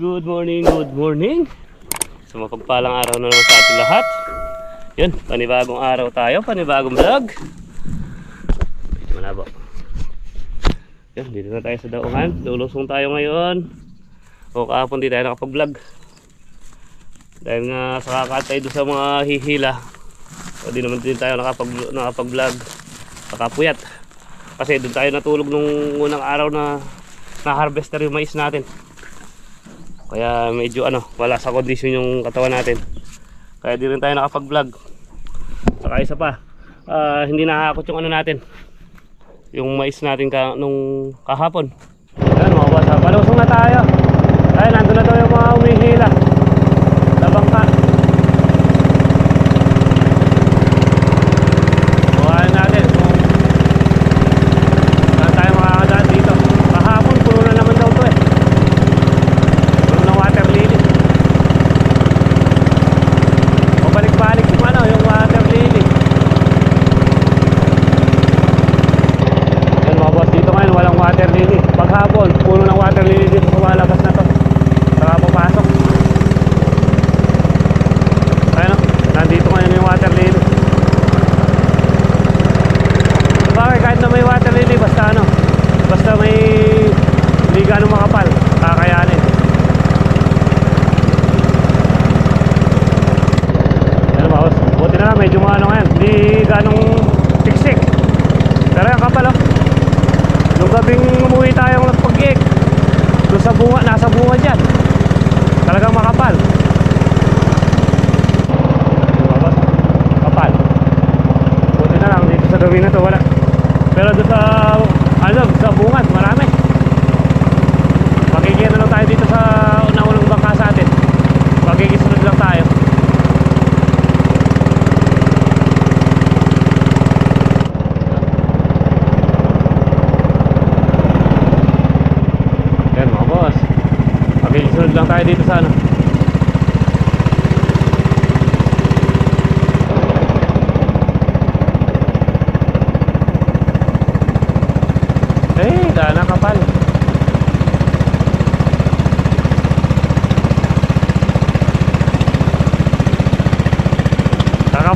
good morning, good morning. So mapagpalang araw na naman sa ating lahat. Yun, panibagong araw tayo, panibagong vlog. Medyo malabo. Yun, dito na tayo sa daungan. Lulusong tayo ngayon. O kahapon di tayo nakapag-vlog. Dahil nga sa kakatay doon sa mga hihila. O di naman din tayo nakapag, nakapag-vlog. Nakapuyat. Kasi doon tayo natulog nung unang araw na na-harvester yung mais natin. Kaya medyo ano, wala sa condition yung katawan natin. Kaya di rin tayo nakapag-vlog. Saka isa pa, ah, hindi nakakot yung ano natin. Yung mais natin ka, nung kahapon. Yan mga boss, ah, palusong na tayo. Ay, nandun na daw yung mga umihila.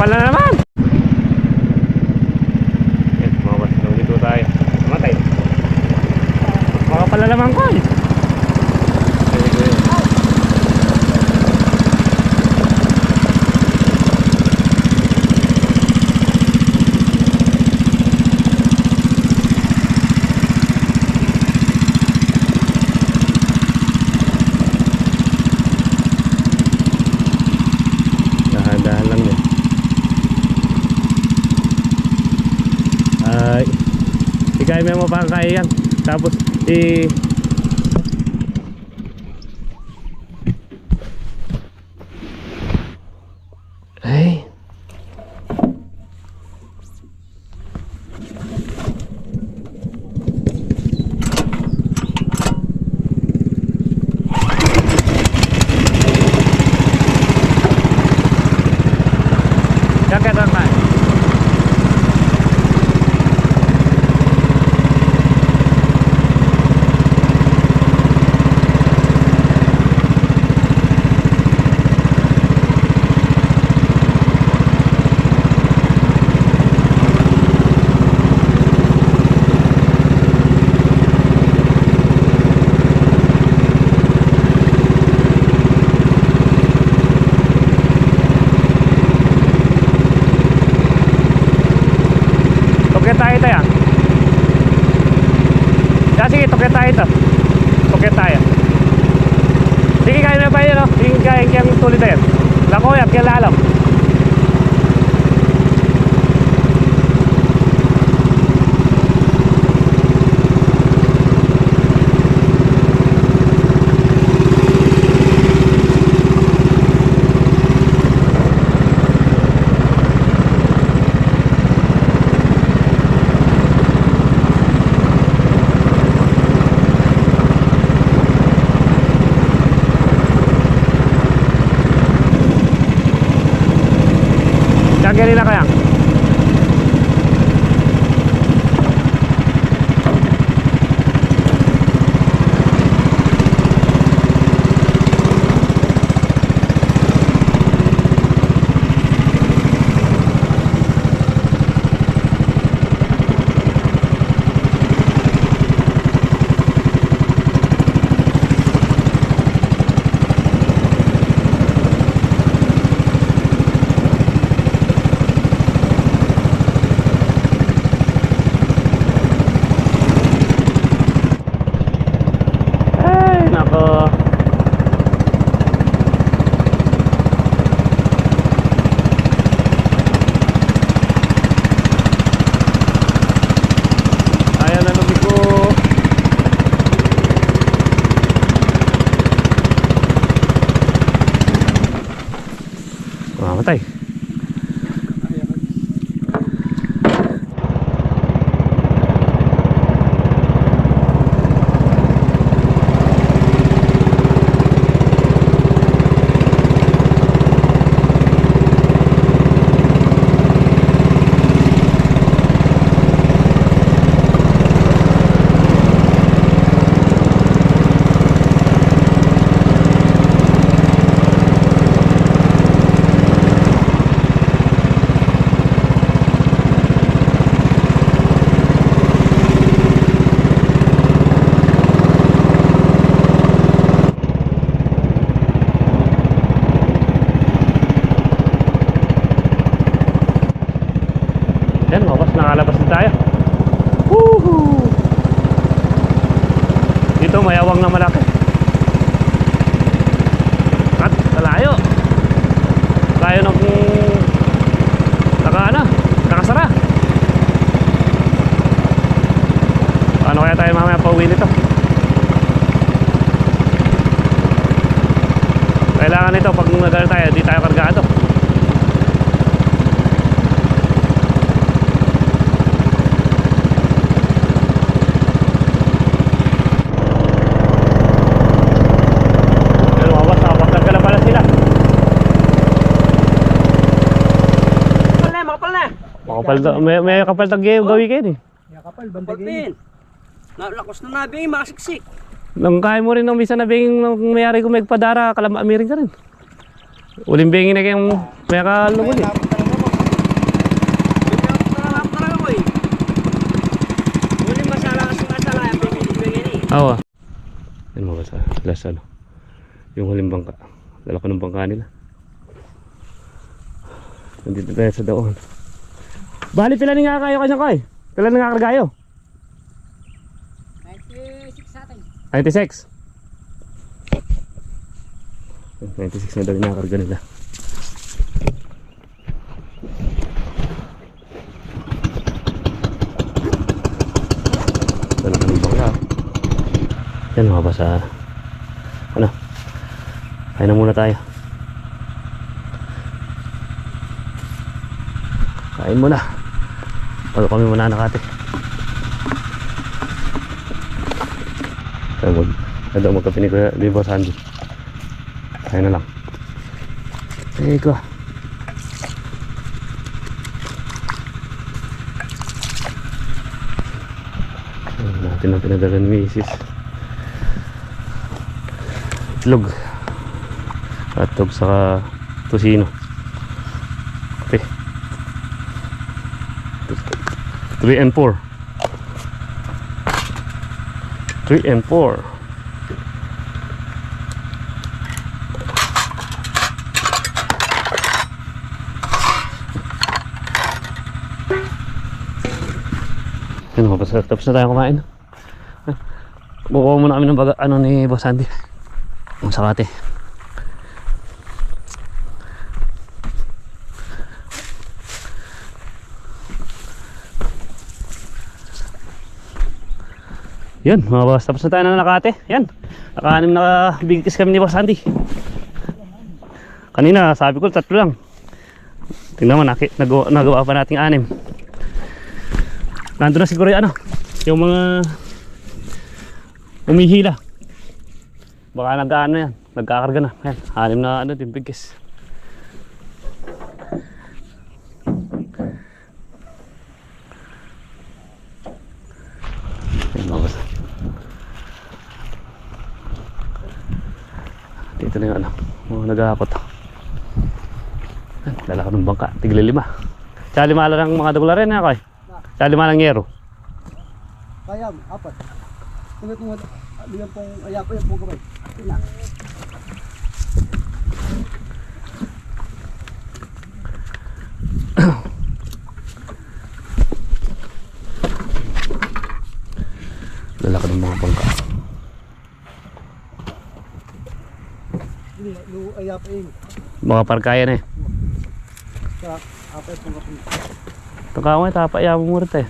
Kakapal na naman. Yan, mga boss, dito tayo. Matay. Makapal na naman ko eh. Dahan-dahan lang yan. Ay, ikay mo pa kaya yan. Tapos, i... Ay. Jaket lang tayo. Tuket tayo tayo. Ya, sige, tuket tayo ito. Tuket tayo. Sige, kaya na ba yun, no? Sige, kaya kaya tuloy tayo. Lako yan, Ganina kaya. Mayawang na malaki. At kalayo. Layo ng naka ano, nakasara. Paano kaya tayo mamaya pauwi nito? Kailangan nito pag nagano tayo, di tayo kargado. Pero wawas, nakapagdag ka na pala sila. Kapal na, makapal na. Makapal daw, may, may kapal tag gawi kayo eh. Kapal pin. Na, lakos na nabi, makasiksik. Nang kaya mo rin ng misa na bingin ng mayari ko may padara, kalama amirin ka rin. Uling bingin na kayong may kalungol eh. Awa. Yan mo ba sa last ano? Yung huling bangka. Dala ko ng bangka nila. Nandito tayo sa daon. Bali pila ni nga kayo kanya kay? Pila ni nga kargayo? 96 sa atin. 96. 96 na daw yung nakakarga nila. Yan mga ba sa... Ano? Kain na muna tayo. Kain muna. Bago kami muna nakate. Tayo mag... Ano magkape ni Kuya ni Boss Andy. Kaya na lang. Eh ko. Natin ang pinadala ni Mrs. Itlog. Hotdog saka tosino. 3 and 4. 3 and 4. Ano ba? Tapos na tayo kumain. Bukuha muna kami ng baga, ano ni Boss Andy. Ang sakate. Yan, mga boss. Tapos na tayo ng nakate. Yan. Nakaanim na bigkis kami ni Boss Andy. Kanina, sabi ko, tatlo lang. Tingnan mo, nagawa, nagawa pa nating anim. Nandun na siguro yung ano, yung mga umihila. Baka nag-ano yan, nagkakarga na. Yan, anim na ano, din bigkis. Yan, mga boss. Dito na yung ano, mga nag-aakot. Yan, Dala ko ng bangka, tigli lima. Tsaka lima lang ng mga dugula rin, ako eh. Tsaka lima ng yero. Kaya, apat. Tungat mo, liyan pong ayapo yung pong gabay. Ina. Dala ko ng mga bangka. Ini, lu ayapo yung. Mga parkaya na eh. Sa apat pong kapag. Ito ka mo, tapaya mo mo rin tayo.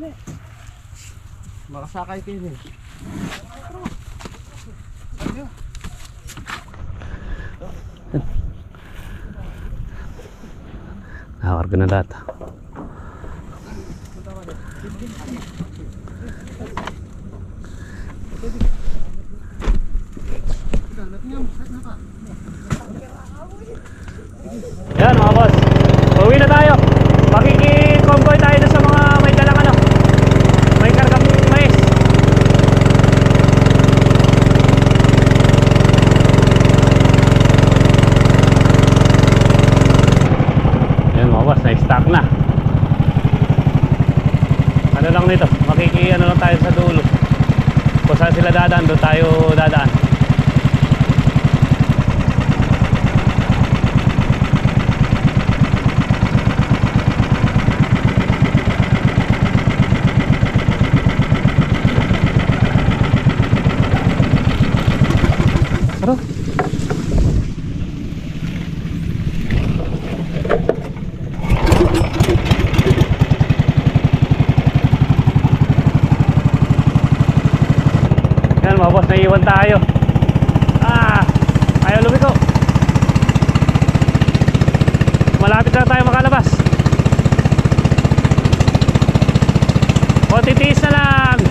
Niya. Makasakay kayo eh. Nakarga na lahat. Yan mga boss. Uwi na tayo. Makiki-convoy tayo na sa mga may dalang ano. May kargang mais. Yan mga boss, na-stock na. Ano lang nito, makiki ano lang tayo sa dulo. Kung saan sila dadaan, doon tayo dadaan. Tara. Yan mga boss, naiiwan tayo. Ah, ayaw lumiko. Malapit na tayo makalabas. O, titiis na lang.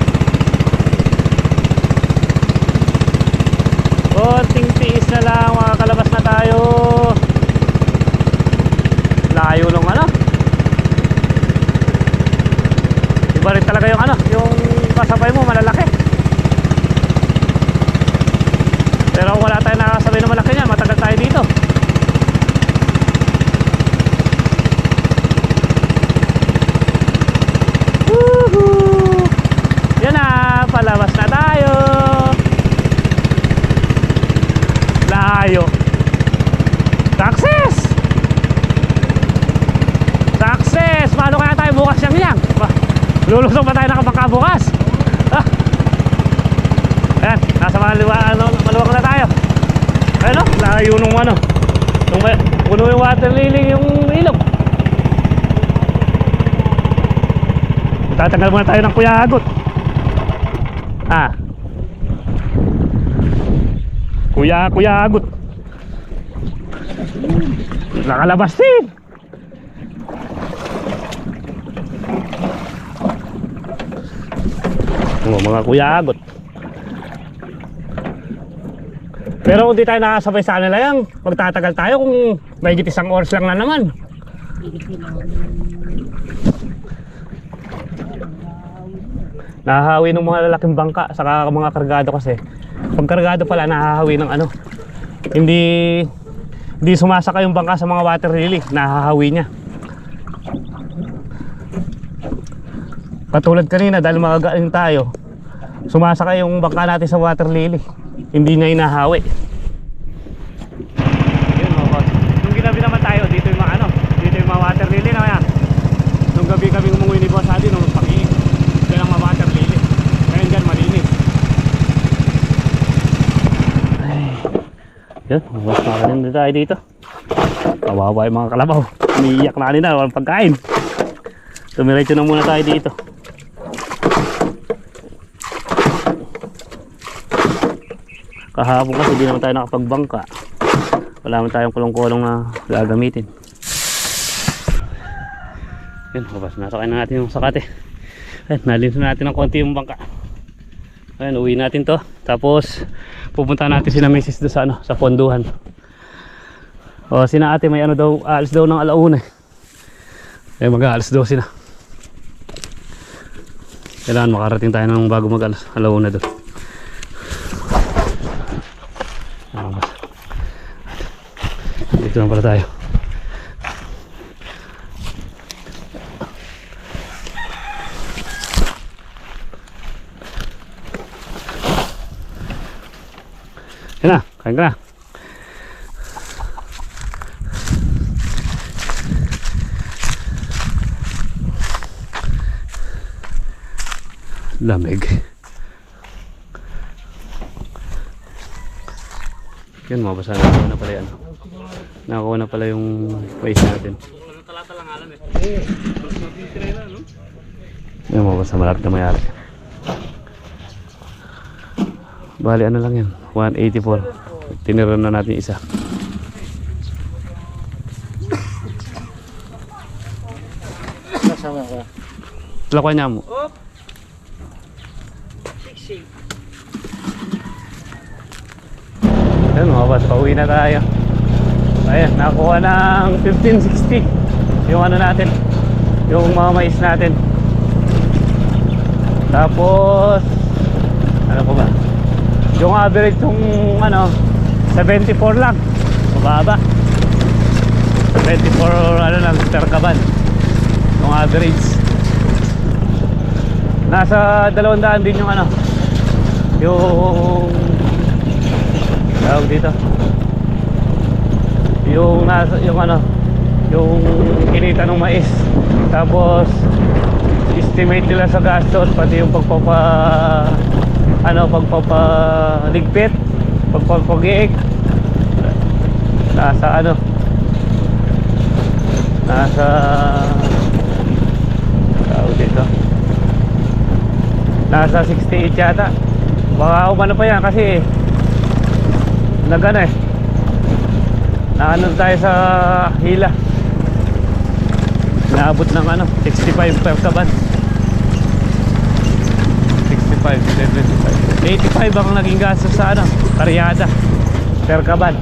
Konting tiis na lang, makakalabas na tayo. Layo nung ano. Iba rin talaga yung ano, yung kasabay mo malalaki. Pero wala tayong nakakasabay na malaki niyan, matagal tayo dito. Woohoo! Yan na, palabas na tayo. Layo. Success! Success! Paano kaya tayo bukas yang yang? Ba, Lulusong pa tayo na kapag bukas. Ah. Ayan, nasa maliwa, ano, maluwag na tayo. Ano? Layo nung ano. Nung may, puno yung water lily yung ilog. Tatanggal muna tayo ng kuyagot. Ah. Kuya, kuya agot. Nakalabas din. Oh, mga kuya agot. Pero kung di tayo nakasabay sa kanila yan, magtatagal tayo kung may isang oras lang na naman. Nahahawi ng mga lalaking bangka saka mga kargado kasi. Pag kargado pala nahahawi ng ano. Hindi hindi sumasaka yung bangka sa mga water lily, nahahawi niya. Katulad kanina dahil magagaling tayo, sumasaka yung bangka natin sa water lily. Hindi niya inahawi. Yun mga boss. Nung ginabi naman tayo, dito yung mga ano, dito yung mga water lily na yan. Nung gabi kami umuwi ni Boss Adi, nung pag-iig, dyan ang mga water lily. Ngayon dyan, malinis. Ay. Yun, mas makalim na tayo dito. Kawawa yung mga kalabaw. Umiiyak na kanina, walang pagkain. Tumiretso na muna tayo dito. Kahapon kasi di naman tayo nakapagbangka. Wala naman tayong kulong-kulong na gagamitin. Yun, mabas na na natin yung sakate. Ayun, nalinis na natin ng konti yung bangka. Ayun, uwi natin to. Tapos, pupunta natin sila misis doon sa, ano, sa ponduhan. O, sina ate may ano daw, aalis daw ng alauna eh. Eh, mag-aalis daw sila. Kailangan makarating tayo ng bago mag-alas, alauna doon. Ano ba? Dito na pala tayo. Yan na, kain ka na. Lamig. Yan, mabasa na na pala yan. Nakakuha na pala yung mais natin. Yan, ko sa malapit na mayari. Bali ano lang yan, 184. Tinira na natin yung isa. Kasama ka. Lakuan niya mo. Ayun mga pauwi na tayo. Ayan, nakuha ng 1560. Yung ano natin, yung mga mais natin. Tapos, ano pa ba? Yung average yung ano, 74 lang. Mababa. 74 ano lang, per kaban. Yung average. Nasa 200 din yung ano, yung tawag dito. Yung nasa yung ano, yung kinita ng mais. Tapos estimate nila sa gastos pati yung pagpapa ano pagpapaligpit, pagpapagiik. Nasa ano nasa tawag dito nasa 68 yata baka umano pa yan kasi nagano eh naano tayo sa hila. Naabot ng ano 65 per kaban 65 75 85 ang naging gastos sa ano karyada per kaban